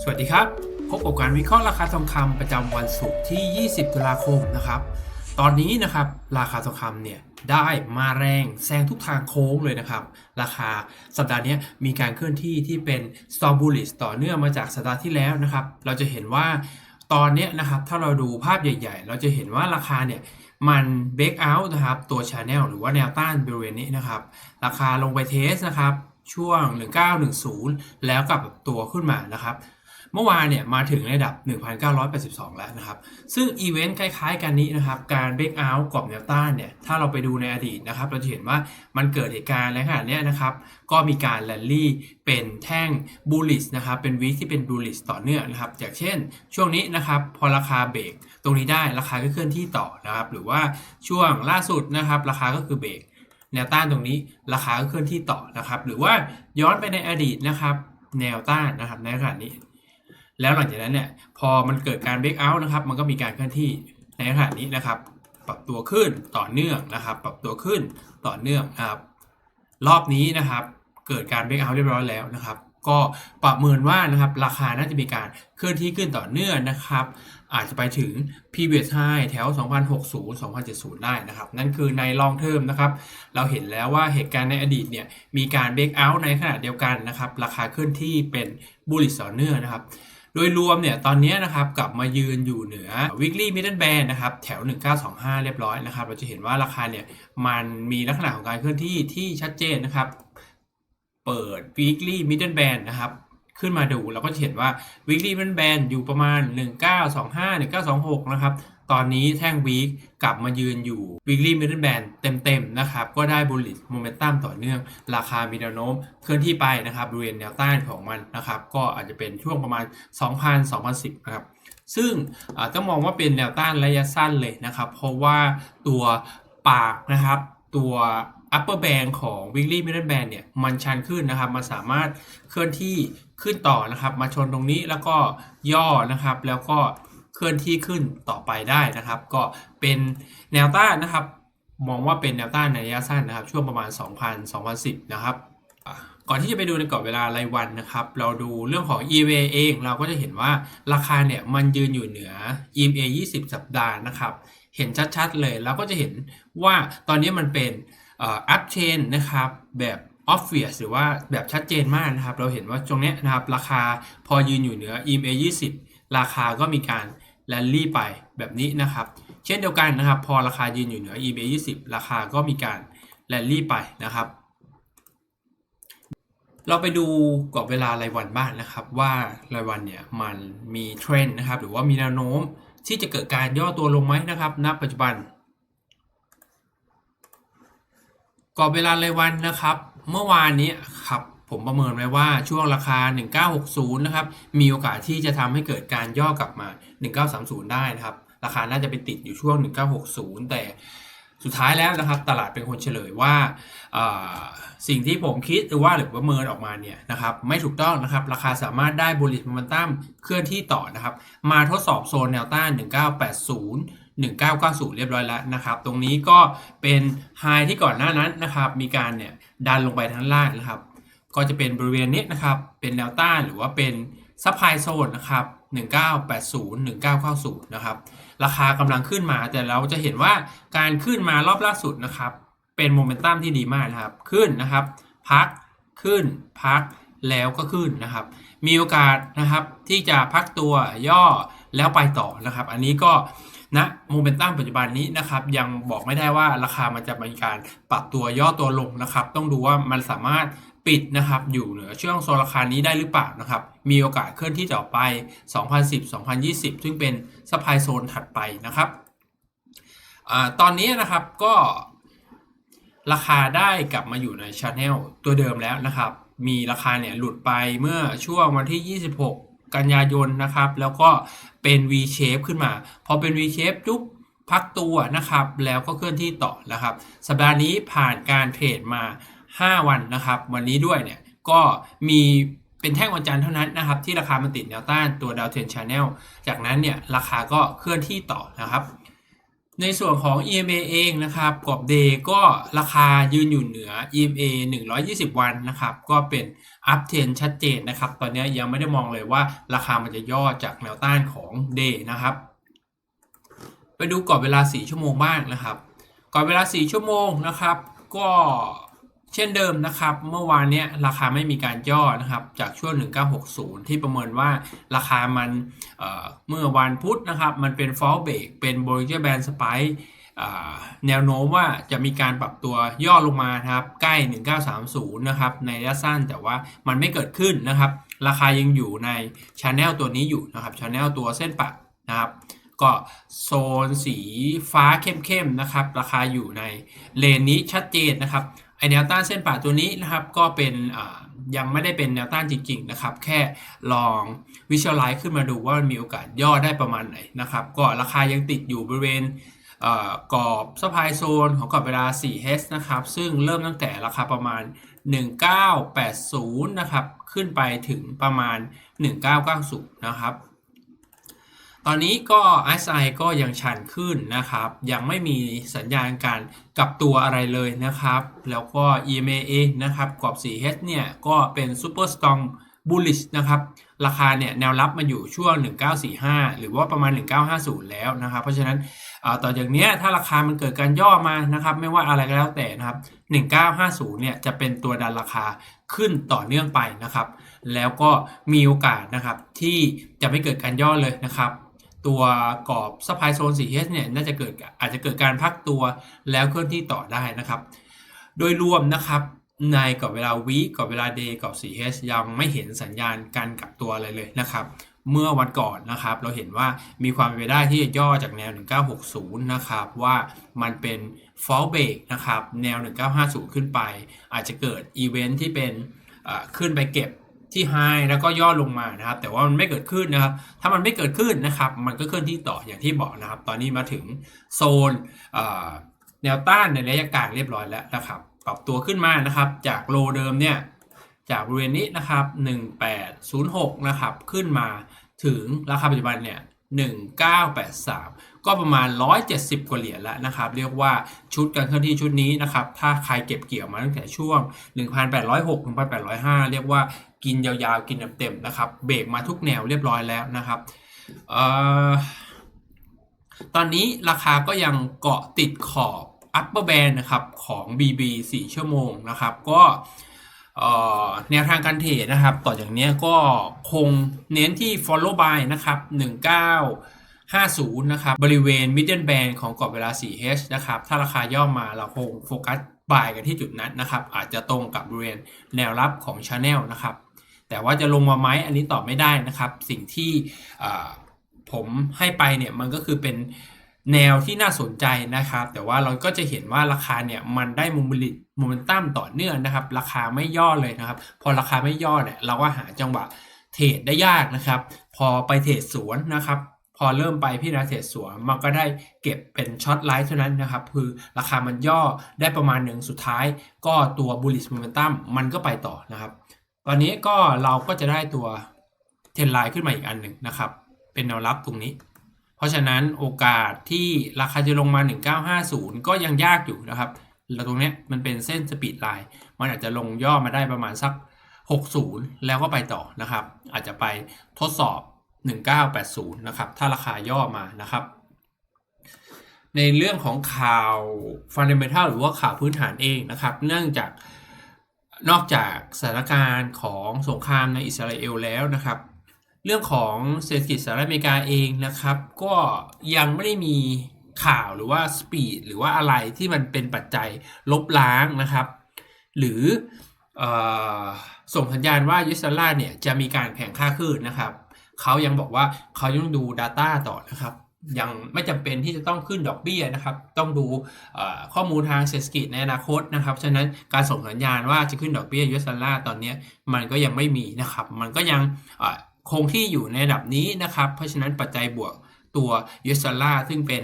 สวัสดีครับ พบกับการวิเคราะห์ราคาทองคำประจำวันศุกร์ที่ 20 ตุลาคมนะครับ ตอนนี้นะครับราคาทองคำเนี่ยได้มาแรงแซงทุกทางโค้งเลยนะครับ ราคาสัปดาห์นี้มีการเคลื่อนที่ที่เป็น strong bullish ต่อเนื่องมาจากสัปดาห์ที่แล้วนะครับ เราจะเห็นว่าตอนนี้นะครับถ้าเราดูภาพใหญ่ ๆ เราจะเห็นว่าราคาเนี่ยมันเบรกเอาท์นะครับตัว Channel หรือว่าแนวต้านบริเวณนี้นะครับ ราคาลงไปเทสนะครับช่วง 1910 แล้วกลับตัวขึ้นมานะครับ เมื่อวานเนี่ยมาถึงระดับ 1,982 แล้วนะครับ ซึ่งอีเวนต์คล้ายๆ กันนี้นะครับ การเบรกเอาท์กรอบแนวต้านเนี่ย ถ้าเราไปดูในอดีตนะครับ เราจะเห็นว่ามันเกิดเหตุการณ์ในขณะเนี้นะครับ ก็มีการแรลลี่เป็นแท่งบูลลิสนะครับ เป็นวีที่เป็นบูลลิสต่อเนื่องนะครับ อย่างเช่น ช่วงนี้นะครับ พอราคาเบรกตรงนี้ได้ราคาก็เคลื่อนที่ต่อนะครับ หรือว่าช่วงล่าสุดนะครับ ราคาก็คือเบรกแนวต้านตรงนี้ราคาก็เคลื่อนที่ต่อนะครับ หรือว่าย้อนไปในอดีตนะครับ แนวต้านนะครับในขณะนี้ แล้วหลังจากนั้นเนี่ยพอมันเกิดการเบรกเอาท์นะครับมันก็มีการเคลื่อนที่ในขณะนี้นะครับ ปรับตัวขึ้นต่อเนื่องนะครับ ปรับตัวขึ้นต่อเนื่องนะครับรอบนี้นะครับเกิดการเบรกเอาท์เรียบร้อยแล้วนะครับ ก็ประเมินว่านะครับราคาน่าจะมีการเคลื่อนที่ขึ้นต่อเนื่องนะครับ อาจจะไปถึง previous high แถว 2060 2070 ได้นะครับ นั่นคือใน long term นะครับ เราเห็นแล้วว่าเหตุการณ์ในอดีตเนี่ยมีการเบรกเอาท์ในขณะเดียวกันนะครับ ราคาเคลื่อนที่เป็น bullish ต่อเนื่องนะครับ โดยรวมเนี่ยตอนนี้นะครับกลับมายืนอยู่เหนือ weekly middle band นะครับแถว 1925 เรียบร้อยนะครับเราจะเห็นว่าราคาเนี่ยมันมีลักษณะของการเคลื่อนที่ที่ชัดเจนนะครับ เปิด weekly middle band นะครับขึ้นมาดูเราก็จะเห็นว่า weekly middle band อยู่ประมาณ 1925 1926 นะครับ ตอนนี้แท่ง week กลับมายืนอยู่ weekly middle band เต็มๆนะครับ ก็ได้ bullish momentum ต่อเนื่อง ราคามีแนวโน้มเคลื่อนที่ไปนะครับบริเวณแนวต้านของมันนะครับ ก็อาจจะเป็นช่วงประมาณ 2,000 2010นะครับซึ่งต้องมองว่าเป็นแนวต้านระยะสั้นเลยนะครับ เพราะว่าตัวปากนะครับ ตัว upper band ของ weekly middle band เนี่ยมันชันขึ้นนะครับ มันสามารถเคลื่อนที่ขึ้นต่อนะครับ มาชนตรงนี้แล้วก็ย่อนะครับ แล้วก็ ลื่อนที่ขึ้นต่อไปได้นะครับ ก็เป็นแนวต้านนะครับ มองว่าเป็นแนวต้านในระยะสั้นนะครับ ช่วงประมาณ 2,000 2010 นะครับก่อนที่จะไปดูในกรอบเวลารายวันนะครับ เราดูเรื่องของ EMA เองเราก็จะเห็นว่าราคาเนี่ยมันยืนอยู่เหนือ EMA 20 สัปดาห์นะครับ เห็นชัดๆเลยแล้วก็จะเห็นว่าตอนนี้มันเป็นอัพเชนนะครับแบบ obvious หรือว่าแบบชัดเจนมากนะครับ เราเห็นว่าตรงเนี้ยนะครับราคาพอยืนอยู่เหนือ EMA 20 ราคาก็มีการ แรลลี่ไปแบบนี้นะครับ เช่นเดียวกันนะครับ พอราคายืนอยู่เหนือ EMA 20 ราคาก็มีการแรลลี่ไปนะครับ เราไปดูกรอบเวลารายวันบ้างนะครับ ว่ารายวันเนี่ยมันมีเทรนด์นะครับ หรือว่ามีแนวโน้มที่จะเกิดการย่อตัวลงไหมนะครับณปัจจุบันกรอบเวลารายวันนะครับ เมื่อวานนี้ครับ ผมประเมินไว้ว่าช่วงราคา 1960 นะครับ มีโอกาสที่จะทำให้เกิดการย่อกลับมา 1930 ได้นะครับ ราคาน่าจะไปติดอยู่ช่วง 1960 แต่สุดท้ายแล้วนะครับ ตลาดเป็นคนเฉลยว่าสิ่งที่ผมคิดหรือว่าหรือประเมินออกมาเนี่ยนะครับไม่ถูกต้องนะครับ ราคาสามารถได้บริ s โมเมนตั้มเคลื่อนที่ต่อนะครับ มาทดสอบโซนแนวต้าน 1980 1990 เรียบร้อยแล้วนะครับ ตรงนี้ก็เป็นไฮที่ก่อนหน้านั้นนะครับ มีการเนี่ยดันลงไปทางล่างนะครับ ก็จะเป็นบริเวณนี้นะครับ เป็นแนวต้านหรือว่าเป็นซัพพลายโซนนะครับ1980 1990นะครับ ราคากำลังขึ้นมาแต่เราจะเห็นว่าการขึ้นมารอบล่าสุดนะครับ เป็นโมเมนตัมที่ดีมากนะครับ ขึ้นนะครับ พักขึ้นพักแล้วก็ขึ้นนะครับ มีโอกาสนะครับที่จะพักตัวย่อแล้วไปต่อนะครับ อันนี้ก็ณนะโมเมนตัมปัจจุบันนี้นะครับยังบอกไม่ได้ว่าราคามันจะมีการปรับตัวย่อตัวลงนะครับ ต้องดูว่ามันสามารถ ปิดนะครับอยู่เหนือช่วงโซนราคานี้ได้หรือเปล่านะครับมีโอกาสเคลื่อนที่ต่อไป 2010 2020 ซึ่งเป็นซัพพลายโซนถัดไปนะครับอตอนนี้นะครับก็ราคาได้กลับมาอยู่ในช anel ตัวเดิมแล้วนะครับ มีราคาเนี่ยหลุดไปเมื่อช่วงวันที่ 26 กันยายนนะครับ แล้วก็เป็น V shape ขึ้นมา พอเป็น V shape จุ๊บพักตัวนะครับ แล้วก็เคลื่อนที่ต่อนะครับ สัปดาห์นี้ผ่านการเทรดมา 5 วันนะครับ วันนี้ด้วยเนี่ยก็มีเป็นแท่งวันจันทร์เท่านั้นนะครับ ที่ราคามันติดแนวต้านตัวดาวเทนชาแนลจากนั้นเนี่ยราคาก็เคลื่อนที่ต่อนะครับในส่วนของ EMA เองนะครับกรอบเดย์ก็ราคายืนอยู่เหนือ EMA 120 วันนะครับก็เป็นอัพเทนชัดเจนนะครับ ตอนนี้ยังไม่ได้มองเลยว่าราคามันจะย่อจากแนวต้านของ Day นะครับ ไปดูกรอบเวลา 4 ชั่วโมงบ้างนะครับกรอบเวลา 4 ชั่วโมงนะครับ ก็ เช่นเดิมนะครับ เมื่อวานเนี้ยราคาไม่มีการย่อนะครับจากช่วง 1960 ที่ประเมินว่าราคามันเเมื่อวันพุธนะครับมันเป็น fall break เป็น Bollinger Band Spike แนวโน้มว่าจะมีการปรับตัวย่อลงมาครับใกล้ 1930 นะครับในระยะสั้นแต่ว่ามันไม่เกิดขึ้นนะครับ ราคายังอยู่ในช n แนลตัวนี้อยู่นะครับช n แนลตัวเส้นปะนะครับก็โซนสีฟ้าเข้มๆนะครับ ราคาอยู่ในเลนนี้ชัดเจนนะครับ ไอแนวต้านเส้นป่าตัวนี้นะครับก็เป็นยังไม่ได้เป็นแนวต้านจริง ๆ นะครับ แค่ลองวิชวลไลซ์ขึ้นมาดูว่ามันมีโอกาสย่อได้ประมาณไหนนะครับ ก็ราคายังติดอยู่บริเวณกรอบซัพพลายโซนของกรอบเวลา 4H นะครับ ซึ่งเริ่มตั้งแต่ราคาประมาณ 1980 นะครับ ขึ้นไปถึงประมาณ 1990 นะครับ ตอนนี้ก็ RSI ก็ยังชันขึ้นนะครับ ยังไม่มีสัญญาณการกลับตัวอะไรเลยนะครับ แล้วก็ EMA เองนะครับกรอบ 4H เนี่ยก็เป็น Super Strong bullish นะครับ ราคาเนี่ยแนวรับมันอยู่ช่วง 1945 หรือว่าประมาณ 1950 แล้วนะครับ เพราะฉะนั้นต่อจากนี้ถ้าราคามันเกิดการย่อมานะครับ ไม่ว่าอะไรก็แล้วแต่นะครับ 1950 เนี่ยจะเป็นตัวดันราคาขึ้นต่อเนื่องไปนะครับ แล้วก็มีโอกาสนะครับที่จะไม่เกิดการย่อเลยนะครับ ตัวกรอบซัพพลายโซน 4H เนี่ยน่าจะเกิดอาจจะเกิดการพักตัวแล้วเคลื่อนที่ต่อได้นะครับ โดยรวมนะครับในกรอบเวลาวีกรอบเวลาเดย์กรอบ 4H ยังไม่เห็นสัญญาณการกลับตัวอะไรเลยนะครับ เมื่อวันก่อนนะครับ เราเห็นว่ามีความเป็นไปได้ที่จะย่อจากแนว 1960 นะครับ ว่ามันเป็น fall break นะครับ แนว 1950 ขึ้นไป อาจจะเกิดอีเวนท์ที่เป็นขึ้นไปเก็บ ที่ไฮแล้วก็ย่อลงมานะครับ แต่ว่ามันไม่เกิดขึ้นนะครับ ถ้ามันไม่เกิดขึ้นนะครับ มันก็เคลื่อนที่ต่ออย่างที่บอกนะครับ ตอนนี้มาถึงโซนแนวต้านในระยะกลางเรียบร้อยแล้วนะครับ ปรับตัวขึ้นมานะครับ จากโลเดิมเนี่ยจากบริเวณนี้นะครับ 1806 นะครับ ขึ้นมาถึงราคาปัจจุบันเนี่ย 1983 ก็ประมาณ 170 กว่าเหรียญแล้วนะครับ เรียกว่าชุดการเคลื่อนที่ชุดนี้นะครับ ถ้าใครเก็บเกี่ยวมาตั้งแต่ช่วง 1806 1805 เรียกว่า กินยาวๆ กินเต็มๆนะครับ เบรกมาทุกแนวเรียบร้อยแล้วนะครับตอนนี้ราคาก็ยังเกาะติดขอบ upper band นะครับของ BB 4 ชั่วโมงนะครับ ก็แนวทางการเทรดนะครับ ต่อจากนี้ก็คงเน้นที่ follow by นะครับ 1950 นะครับ บริเวณ middle band ของกรอบเวลา 4H นะครับ ถ้าราคาย่อมมาเราคงโฟกัส buy กันที่จุดนั้นนะครับ อาจจะตรงกับบริเวณแนวรับของ channel นะครับ แต่ว่าจะลงมาไหมอันนี้ตอบไม่ได้นะครับ สิ่งที่ผมให้ไปเนี่ยมันก็คือเป็นแนวที่น่าสนใจนะครับ แต่ว่าเราก็จะเห็นว่าราคาเนี่ยมันได้มุมลิตโมเมนตัมต่อเนื่องนะครับ ราคาไม่ย่อเลยนะครับ พอราคาไม่ย่อเนี่ยเราก็หาจังหวะเทรดได้ยากนะครับ พอไปเทรดสวนนะครับ พอเริ่มไปพี่นาเทรดสวนมันก็ได้เก็บเป็นช็อตไลท์เท่านั้นนะครับ คือราคามันย่อได้ประมาณหนึ่งสุดท้าย ก็ตัวบูลลิสโมเมนตัมมันก็ไปต่อนะครับ ตอนนี้ก็เราก็จะได้ตัวเทนไลน์ขึ้นมาอีกอันหนึ่งนะครับ เป็นแนวรับตรงนี้ เพราะฉะนั้นโอกาสที่ราคาจะลงมา 1950 ก็ยังยากอยู่นะครับแล้วตรงนี้มันเป็นเส้นสปีดไลน์มันอาจจะลงย่อมาได้ประมาณสัก 60 แล้วก็ไปต่อนะครับ อาจจะไปทดสอบ 1980 นะครับ ถ้าราคาย่อมานะครับ ในเรื่องของข่าวฟันเดเมทัลหรือว่าข่าวพื้นฐานเองนะครับ เนื่องจาก นอกจากสถานการณ์ของสงครามในอิสราเอลแล้วนะครับ เรื่องของเศรษฐกิจสหรัฐอเมริกาเองนะครับ ก็ยังไม่ได้มีข่าวหรือว่าสปีดหรือว่าอะไรที่มันเป็นปัจจัยลบล้างนะครับ หรืออส่งสัญญาณว่ายูสลาเนี่ยจะมีการแข่งค่าขึ้นนะครับ เขายังบอกว่าเขายังดู Data ต่อนะครับ ยังไม่จำเป็นที่จะต้องขึ้นดอกเบี้ยนะครับ ต้องดูข้อมูลทางเศรษฐกิจในอนาคตนะครับ ฉะนั้นการส่งสัญญาณว่าจะขึ้นดอกเบี้ยยูสลาตอนนี้มันก็ยังไม่มีนะครับ มันก็ยังคงที่อยู่ในระดับนี้นะครับ เพราะฉะนั้นปัจจัยบวกตัวยูสลาซึ่งเป็น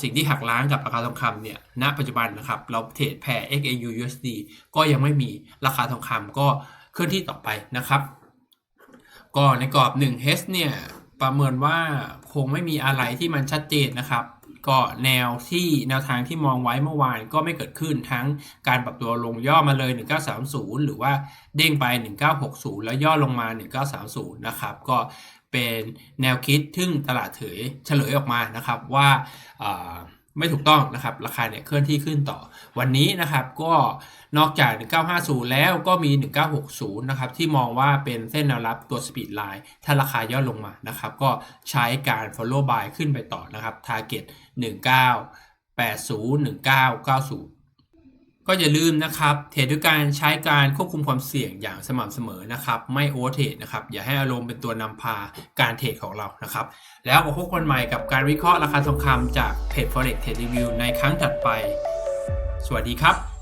สิ่งที่หักล้างกับราคาทองคำเนี่ย ณ ปัจจุบันนะครับ เราเทรดแพร XAU USD ก็ยังไม่มีราคาทองคำก็เคลื่อนที่ต่อไปนะครับ ก็ในกรอบ1 H เนี่ย ประเมินว่าคงไม่มีอะไรที่มันชัดเจนนะครับ ก็แนวที่แนวทางที่มองไว้เมื่อวานก็ไม่เกิดขึ้นทั้งการปรับตัวลงย่อมาเลย 1930 หรือว่าเด้งไป 1960 แล้วย่อลงมา 1930 นะครับ ก็เป็นแนวคิดทึ่งตลาดเถยเฉลยออกมานะครับว่าอ่า ไม่ถูกต้องนะครับ ราคาเนี่ยเคลื่อนที่ขึ้นต่อวันนี้นะครับ ก็นอกจาก 1950 แล้วก็มี 1960 นะครับ ที่มองว่าเป็นเส้นแนวรับตัว speed line ถ้าราคาย่อลงมานะครับ ก็ใช้การ follow buy ขึ้นไปต่อนะครับ target 1980 1990 ก็อย่าลืมนะครับ เทรดด้วยการใช้การควบคุมความเสี่ยงอย่างสม่ำเสมอนะครับ ไม่โอเวอร์เทรดนะครับ อย่าให้อารมณ์เป็นตัวนำพาการเทรดของเรานะครับ แล้วพบกันใหม่กับการวิเคราะห์ราคาทองคำจากเพจ forex trade review ในครั้งถัดไป สวัสดีครับ